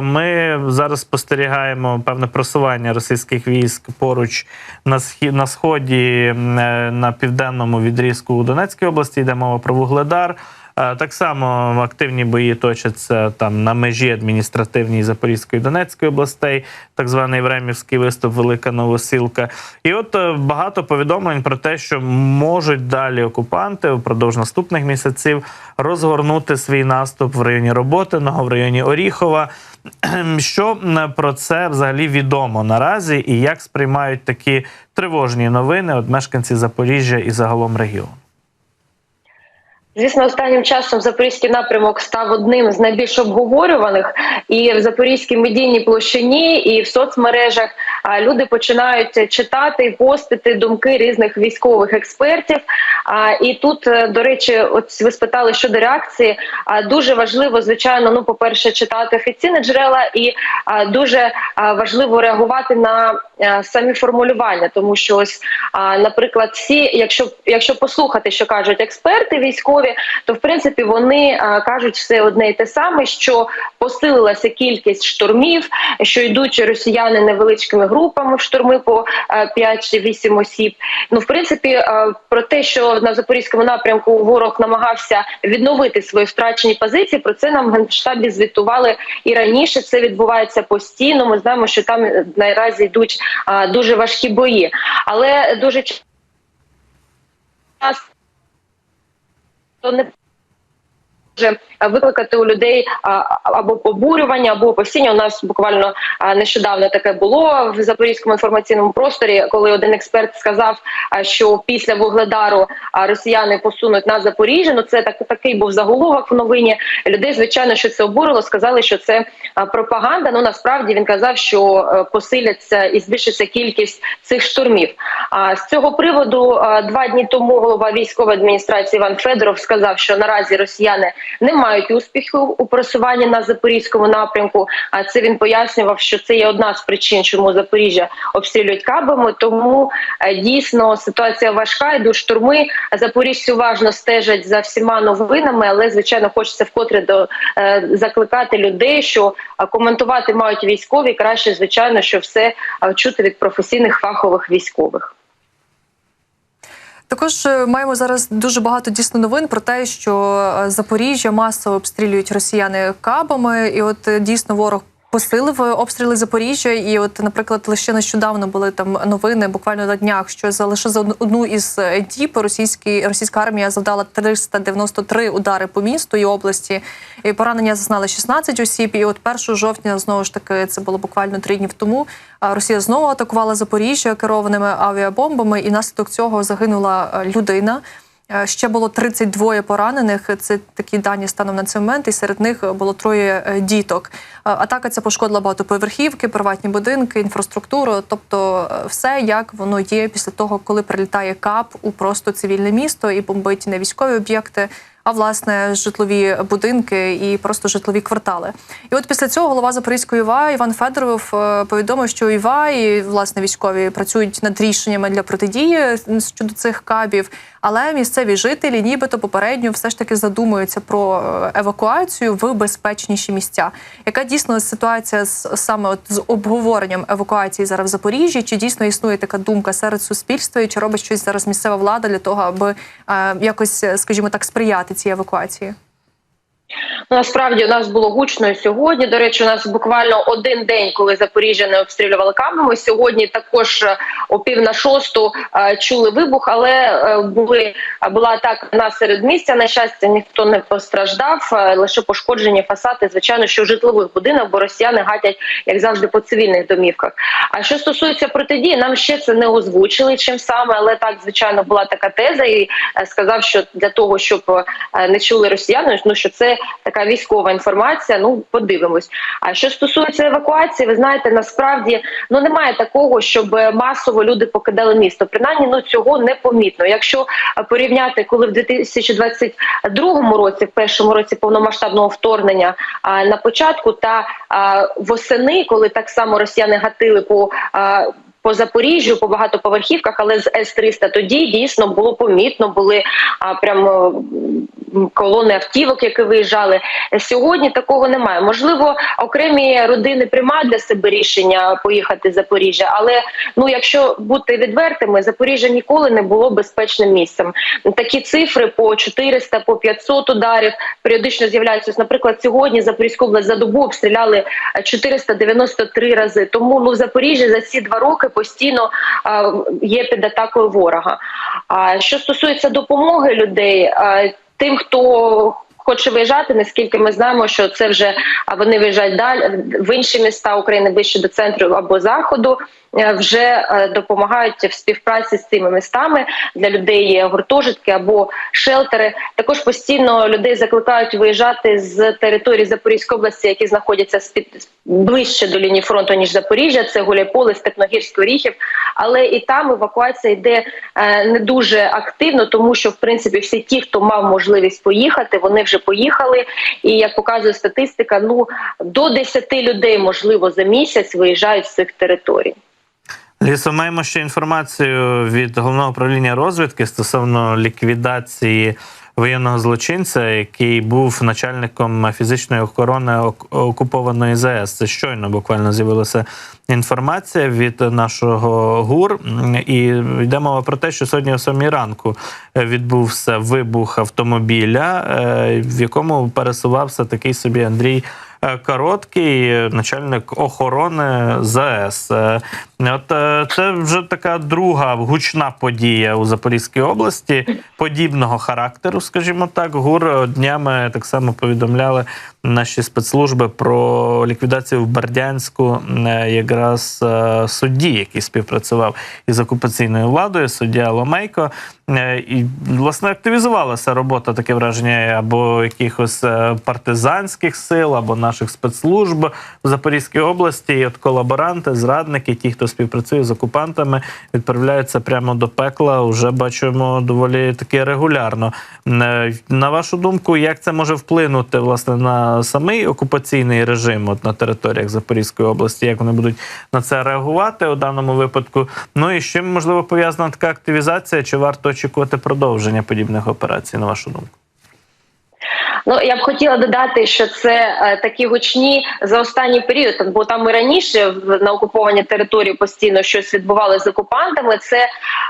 Ми зараз спостерігаємо певне просування російських військ поруч на схід на сході е, на південному відрізку у Донецькій області. Йде мова про Вугледар. Е, Так само активні бої точаться там на межі адміністративній Запорізької Донецької областей, так званий Времівський виступ, Велика Новосілка. І от е, багато повідомлень про те, що можуть далі окупанти впродовж наступних місяців розгорнути свій наступ в районі Роботиного, в районі Оріхова. Що про це взагалі відомо наразі, і як сприймають такі тривожні новини от мешканці Запоріжжя і загалом регіону? Звісно, останнім часом запорізький напрямок став одним з найбільш обговорюваних, і в запорізькій медійній площині, і в соцмережах люди починають читати і постити думки різних військових експертів. А, і тут, е, до речі, от ви спитали щодо реакції. А дуже важливо, звичайно, ну, по-перше, читати офіційні джерела, і а, дуже а, важливо реагувати на а, самі формулювання, тому що ось, а, наприклад, всі, якщо якщо послухати, що кажуть експерти військові, то в принципі вони а, кажуть все одне і те саме, що посилилася кількість штурмів, що йдуть росіяни невеличкими групами в штурми по 5-8 осіб. Ну, в принципі, про те, що на запорізькому напрямку ворог намагався відновити свої втрачені позиції, про це нам в генштабі звітували і раніше. Це відбувається постійно. Ми знаємо, що там е, наразі йдуть дуже важкі бої, але дуже часто не може викликати у людей або побурювання, або постійно. У нас буквально нещодавно таке було в запорізькому інформаційному просторі, коли один експерт сказав, що після вугледару росіяни посунуть на Запоріжжя. Ну це так такий був заголовок в новині. Людей, звичайно, що це обурило. Сказали, що це пропаганда. Ну насправді він казав, що е, посиляться і збільшиться кількість цих штурмів. А з цього приводу два дні тому голова військової адміністрації Іван Федоров сказав, що наразі росіяни не мають успіху у просуванні на запорізькому напрямку. А це він пояснював, що це є одна з причин, чому Запоріжжя обстрілюють кабами. Тому е, дійсно ситуація важка. Йдуть штурми. Запоріжці уважно стежать за всіма новинами, але звичайно хочеться вкотре до е, закликати людей, що е, коментувати мають військові краще, звичайно, що все чути від професійних фахових військових. Також е, маємо зараз дуже багато дійсно новин про те, що е, Запоріжжя масово обстрілюють росіяни кабами, і от е, дійсно ворог. Посилив обстріли Запоріжжя, і от, наприклад, лише нещодавно були там новини, буквально на днях, що за лише за одну із діб російські російська армія завдала 393 удари по місту і області. І поранення зазнали 16 осіб. І от 1 жовтня знову ж таки це було буквально три дні тому. Росія знову атакувала Запоріжжя керованими авіабомбами, і наслідок цього загинула людина. Е, Ще було 32 поранених. Це такі дані станом на цей момент, і серед них було троє е, діток. Е, Атака ця пошкодила багатоповерхівки, приватні будинки, інфраструктуру, тобто е, все як воно є після того, коли прилітає кап у просто цивільне місто і бомбить не військові об'єкти. А власне житлові будинки і просто житлові квартали. І от після цього голова Запорізької ІВА Іван Федоров е, повідомив, що ІВА і власне військові працюють над рішеннями для протидії щодо цих кабів. Але місцеві жителі, нібито попередньо, все ж таки задумуються про евакуацію в безпечніші місця. Яка дійсно ситуація з саме от з обговоренням евакуації зараз в Запоріжжі? Чи дійсно існує така думка серед суспільства? І чи робить щось зараз місцева влада для того, аби е, якось, скажімо так, сприяти цій евакуації? Насправді у нас було гучно сьогодні. До речі, у нас буквально один день, коли Запоріжжя не обстрілювали камами. Сьогодні також е, о пів на шосту е, чули вибух, але е, були була атака на середмістя. На щастя, ніхто не постраждав, лише пошкоджені фасади. Звичайно, що житлових будинок, бо росіяни гатять як завжди по цивільних домівках. А що стосується протидії, нам ще це не озвучили чим саме, але так звичайно була така теза, і сказав, що для того, щоб не чули росіяни, ну що це така військова інформація. Ну подивимось. А що стосується евакуації, ви знаєте, насправді ну немає такого, щоб масово люди покидали місто. Принаймні, ну цього не помітно. Якщо е, порівняти, коли в 2022 році, в першому році повномасштабного вторгнення, на початку та восени, коли так само росіяни гатили по по Запоріжжю, по багатоповерхівках, але з С-300 тоді дійсно було помітно, були а, прямо колони автівок, які виїжджали. Сьогодні такого немає. Можливо, окремі родини приймають для себе рішення поїхати з Запоріжжя, але ну, якщо бути відвертими, Запоріжжя ніколи не було безпечним місцем. Такі цифри по 400, по 500 ударів періодично з'являються. Наприклад, сьогодні Запорізьку область за добу обстріляли е, 493 рази. Тому ну в Запоріжжі за ці два роки постійно є під атакою ворога. Що стосується допомоги людей, тим, хто Хоче виїжджати, наскільки ми знаємо, що це вже а вони виїжджають далі в інші міста України ближче до центру або заходу. е, Вже е, допомагають в співпраці з цими містами для людей гуртожитки або шелтери. Також постійно людей закликають виїжджати з території Запорізької області, які знаходяться ближче до лінії фронту ніж Запоріжжя. Це Гуляйполе, Степногірський Оріхів. Але і там евакуація йде е, не дуже активно, тому що в принципі всі ті, хто мав можливість поїхати, вони вже поїхали. І як показує статистика, ну до 10 людей можливо за місяць виїжджають з цих територій. Лісо, маємо ще інформацію від головного управління розвідки стосовно ліквідації воєнного злочинця, який був начальником фізичної охорони ок- окупованої ЗС. Це щойно буквально з'явилася інформація від нашого ГУР. І йде мова про те, що сьогодні о самій ранку відбувся вибух автомобіля, е, в якому пересувався такий собі Андрій. Е, Короткий начальник охорони ЗАЕС. Е, От е, це вже така друга гучна подія у Запорізькій області подібного характеру, скажімо так. ГУР днями так само повідомляли наші спецслужби про ліквідацію в Бердянську якраз судді, який співпрацював із окупаційною владою, суддя Ломейко. І власне активізувалася робота, таке враження, або якихось партизанських сил, або наших спецслужб в Запорізькій області. І от колаборанти, зрадники, ті, хто співпрацює з окупантами, відправляються прямо до пекла. Уже бачимо доволі таки регулярно. Е, На вашу думку, як це може вплинути власне на самий окупаційний режим от на територіях Запорізької області? Як вони будуть на це реагувати у даному випадку? Ну і з чим можливо пов'язана така активізація? Чи варто очікувати продовження подібних операцій, на вашу думку? Ну я б хотіла додати, що це е, такі гучні за останній період, бо там і раніше в на окупованій території постійно щось відбувалося з окупантами. Це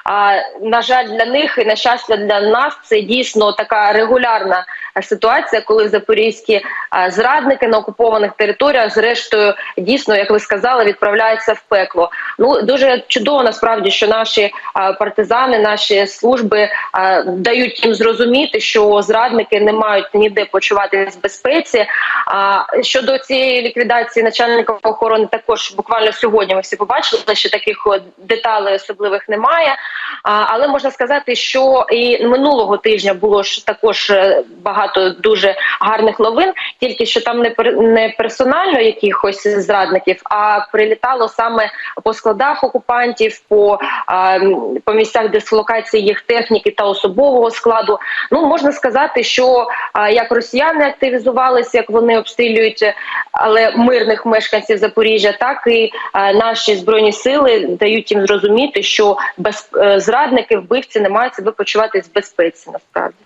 е, на жаль для них і на щастя для нас це дійсно така регулярна е, ситуація, коли запорізькі е, зрадники на окупованих територіях, зрештою, дійсно, як ви сказали, відправляються в пекло. Ну дуже чудово насправді, що наші е, партизани, наші служби дають їм зрозуміти, що зрадники не мають ніде почуватися в безпеці. А щодо цієї ліквідації начальника охорони, також буквально сьогодні ми всі побачили, що таких деталей особливих немає. Але можна сказати, що і минулого тижня було ж також е, багато дуже гарних новин, тільки що там не не персонально якихось зрадників, а прилітало саме по складах окупантів, по, по місцях дислокації їх техніки та особового складу. Ну можна сказати, що як росіяни активізувалися, як вони обстрілюють, е, але мирних мешканців Запоріжжя, так і е, наші збройні сили дають їм зрозуміти, що без зрадники, вбивці не мають себе почувати в безпеці насправді.